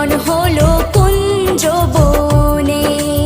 নয়ন হলো